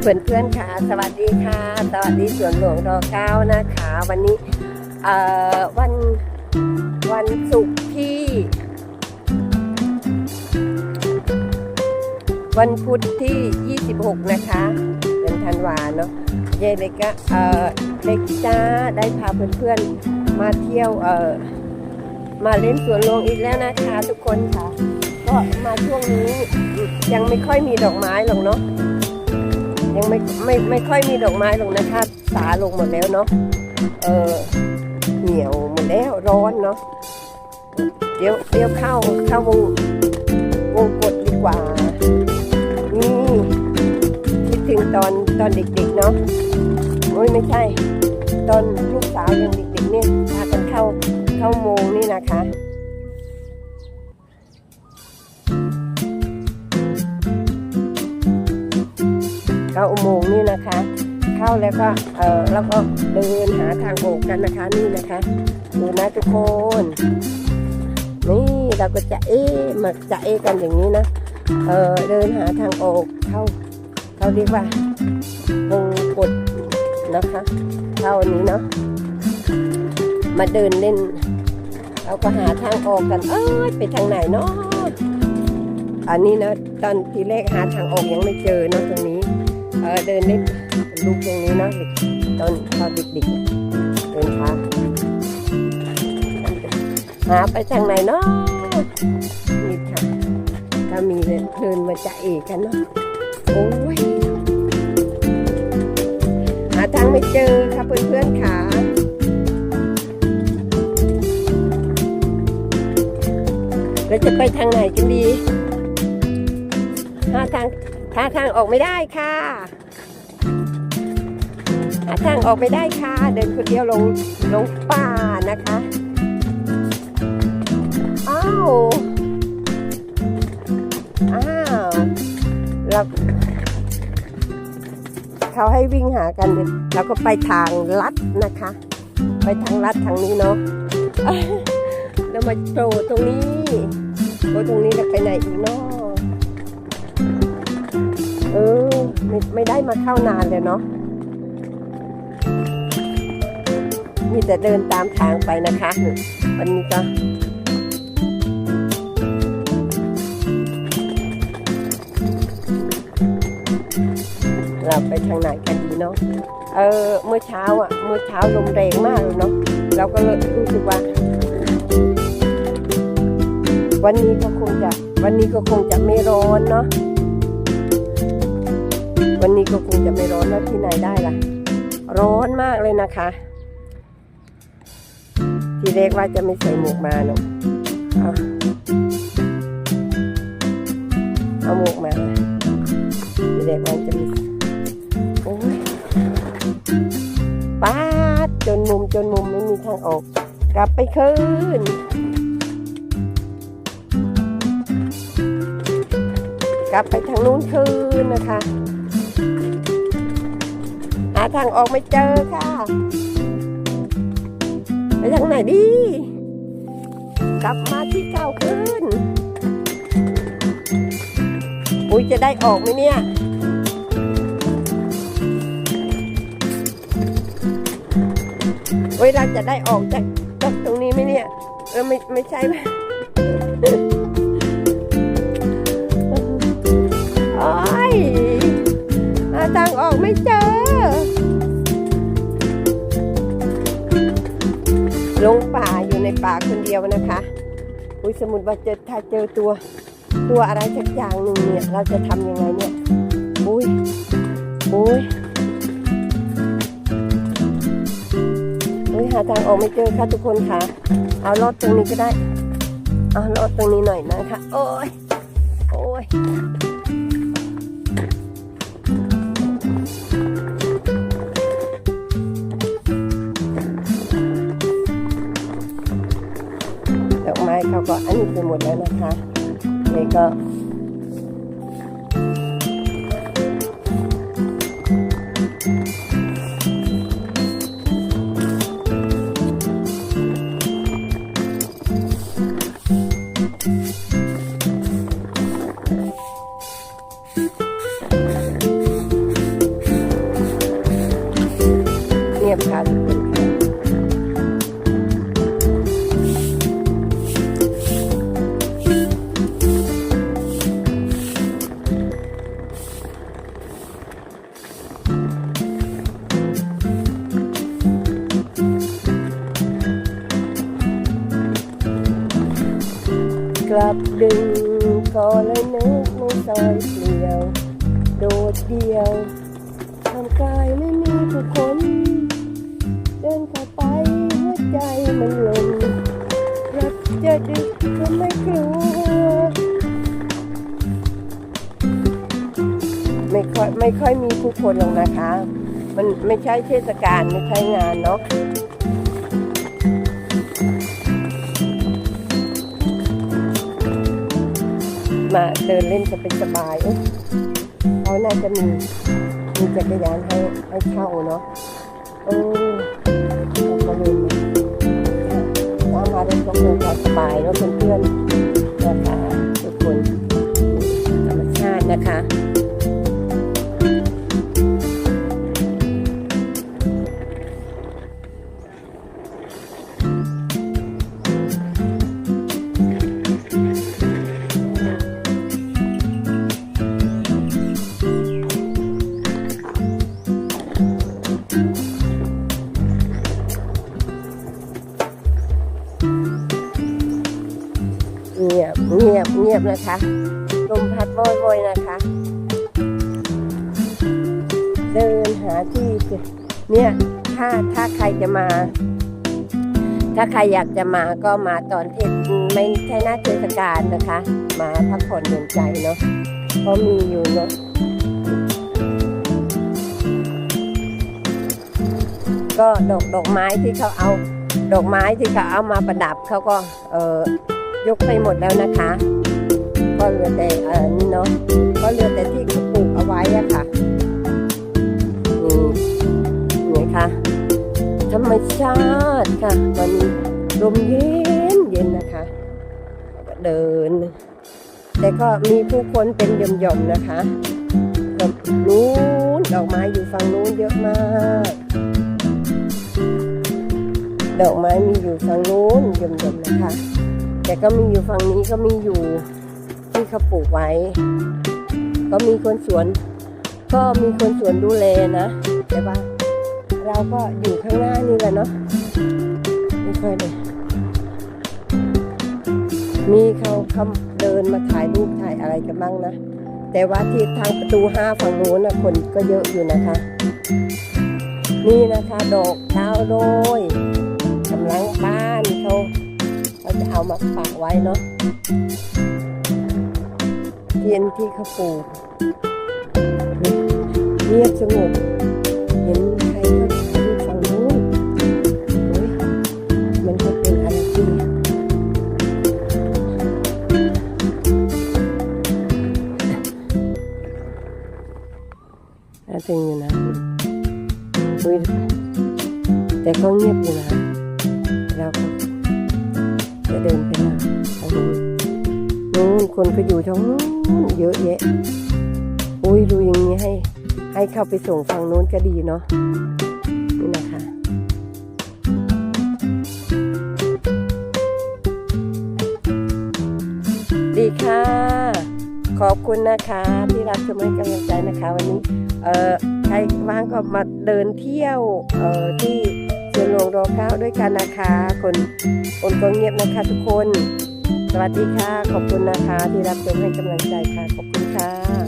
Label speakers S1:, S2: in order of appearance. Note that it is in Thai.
S1: เพื่อนเพื่อนๆค่ะ สวัสดีค่ะ สวัสดีสวนหลวงรอเก้านะคะ วันนี้เอ่อวันวันศุกร์ที่ วันพุธที่ 26 นะคะเดือนธันวาเนาะเยเล็กก็เอ่อเล็กจ้าได้พาเพื่อนๆมาเที่ยวเอ่อมาเล่นสวนหลวงอีกแล้วนะคะ ทุกคนค่ะ ก็มาช่วงนี้ยังไม่ค่อยมีดอกไม้หรอกเนาะ ยังไม่ไม่ไม่ค่อยมีดอกไม้หรอกนะคะสาลงหมดแล้วเนาะเออเหี่ยวหมดแล้วร้อนเนาะเดี๋ยวเดี๋ยวเข้าเข้าวงวงกดดีกว่านี่คิดถึงตอนตอนเด็กๆเนาะโอ้ยไม่ใช่ ตอนลูกสาวยังเด็กๆเนี่ยพากันเข้าเข้าโมงนี่นะคะ เข้าอุโมงค์นี่นะคะ เข้าแล้วก็เออแล้วก็เดินหาทางออกกันนะคะนี่นะคะ ดูนะทุกคน นี่เราก็จะเอ๊มาจะเอ๊กันอย่างนี้นะเออเดินหาทางออกเข้าเขาเรียกว่าวงกดนะคะเข้าอันนี้เนาะมาเดินเล่น เราก็หาทางออกกันเอ้ยไปทางไหนเนาะอันนี้นะตอนทีแรกหาทางออกยังไม่เจอเนาะตรงนี้ เออเดินเล่นลูกตรงนี้นะเด็กตอนตอนเด็กๆเดินทางหาไปทางไหนเนาะนี่ค่ะถ้ามีเลยเดินมาจะเอกกันเนาะโอ้ยหาทางไม่เจอค่ะเพื่อนๆค่ะเราจะไปทางไหนกันดีหาทาง หาทางออกไม่ได้ค่ะหาทางออกไม่ได้ค่ะ เดินคนเดียวลงลงป่านะคะอ้าวอ้าวเราเขาให้วิ่งหากันเราก็ไปทางลัดนะคะ ไปทางลัดทางนี้เนาะเรามาโผล่ตรงนี้โผล่ตรงนี้แล้วไปไหนอีกเนาะ ไม่ไม่ได้มาเข้านานเลยเนาะมีแต่เดินตามทางไปนะคะ วันนี้ก็เราไปทางไหนกันดีเนาะ เออเมื่อเช้าอะ เมื่อเช้าลมแรงมากเลยเนาะ เราก็เลยรู้สึกว่า วันนี้ก็คงจะ วันนี้ก็คงจะไม่ร้อนเนาะ วันนี้ก็คงจะไม่ร้อนแล้วที่ไหนได้ล่ะ ร้อนมากเลยนะคะ ทีแรกว่าจะไม่ใส่หมวกมาเนาะเอาเอาหมวกมาทีแรกว่าจะมีโอ้ยป้าดจนมุมจนมุมไม่มีทางออก กลับไปคืนกลับไปทางนู้นคืนนะคะาทางออกไม่เจอค่ะ ไปทางไหนดี กลับมาที่เก่าขึ้น อุ้ยจะได้ออกไหมเนี่ยเวลาจะได้ออกจากจากตรงนี้ไหมเนี่ยเออไม่ไม่ใช่ไหม ป่าคนเดียวนะคะอุ้ยสมมติว่าเจอถ้าเจอตัว ตัวอะไรสักอย่างหนึ่งเนี่ย เราจะทำยังไงเนี่ยอุ้ยอุ้ยอุ้ยหาทางออกไม่เจอค่ะทุกคนค่ะ เอารถตรงนี้ก็ได้ เอารถตรงนี้หน่อยนะคะ โอ้ยโอ้ย ก็อันนี้ไปหมดแล้วนะคะนี่ก็ ลับดึงก็เลยนึกในซอยเปลี่ยว โดดเดียวทำกายไม่มีผู้คน เดินเข้าไปหัวใจมันหลงรับจะดึกก็ไม่กลัว ไม่ค่อยไม่ค่อยมีผู้คนหรอกนะคะ มันไม่ใช่เทศกาลไม่ใช่งานเนาะ มาเดินเล่นจะเป็นสบายเขาน่าจะมีมีจักรยานให้ให้เช่าเนาะเออเราก็เลยมามาเล่นก็คงสบายแล้วเพื่อนๆนะคะทุกคนธรรมชาตินะคะ เงียบเงียบนะคะลมพัดโวยๆนะคะ เดินหาที่เนี่ยถ้าถ้าใครจะมา ถ้าใครอยากจะมาก็มาตอนเทศไม่ใช่หน้าเทศกาลนะคะ มาพักผ่อนหย่อนใจเนาะก็มีอยู่เนาะก็ดอกดอกไม้ที่เขาเอา ดอกไม้ที่เขาเอามาประดับเขาก็ เออ ยกไปหมดแล้วนะคะ ก็เหลือแต่เออนี่เนาะก็เหลือแต่ที่เขาปลูกเอาไว้อะค่ะนี่นี่ค่ะธรรมชาติค่ะวันนี้ลมเย็นเย็นนะคะก็เดิน แต่ก็มีผู้คนเป็นหย่อมๆนะคะแบบนู้นดอกไม้อยู่ฝั่งนู้นเยอะมากดอกไม้มีอยู่ฝั่งนู้นหย่อมๆนะคะ แต่ก็มีอยู่ฝั่งนี้ก็มีอยู่ที่เขาปลูกไว้ ก็มีคนสวน ก็มีคนสวนดูแลนะแต่ว่าเราก็อยู่ข้างหน้านี่แหละเนาะไม่ค่อยเลยมีเขาเขาเดินมาถ่ายรูปถ่ายอะไรกันบ้างนะ แต่ว่าที่ทางประตูห้าฝั่งโน้นนะคนก็เยอะอยู่นะคะ นี่นะคะ ดอกดาวโรย เขาจะเอามาปักไว้เนาะเทียนที่เขาปลูกเงียบสงบเห็นใครก็ดูฝั่งนู้นมันก็เป็นอะไรที่น่าตึงอยู่นะแต่ก็เงียบอยู่นะ นู้นคนก็อยู่ทางนู้นเยอะแยะอุ้ยดูอย่างนี้ให้ ให้เข้าไปส่งฝั่งนู้นก็ดีเนาะนี่นะคะดีค่ะ ขอบคุณนะคะ ที่รับชมให้กำลังใจนะคะ วันนี้เอ่อใครว่างก็มาเดินเที่ยวเอ่อที่สวนหลวงรอเก้าด้วยกันนะคะ คนคนก็เงียบนะคะทุกคน สวัสดีค่ะ ขอบคุณนะคะ ที่รับชมให้กำลังใจค่ะ ขอบคุณค่ะ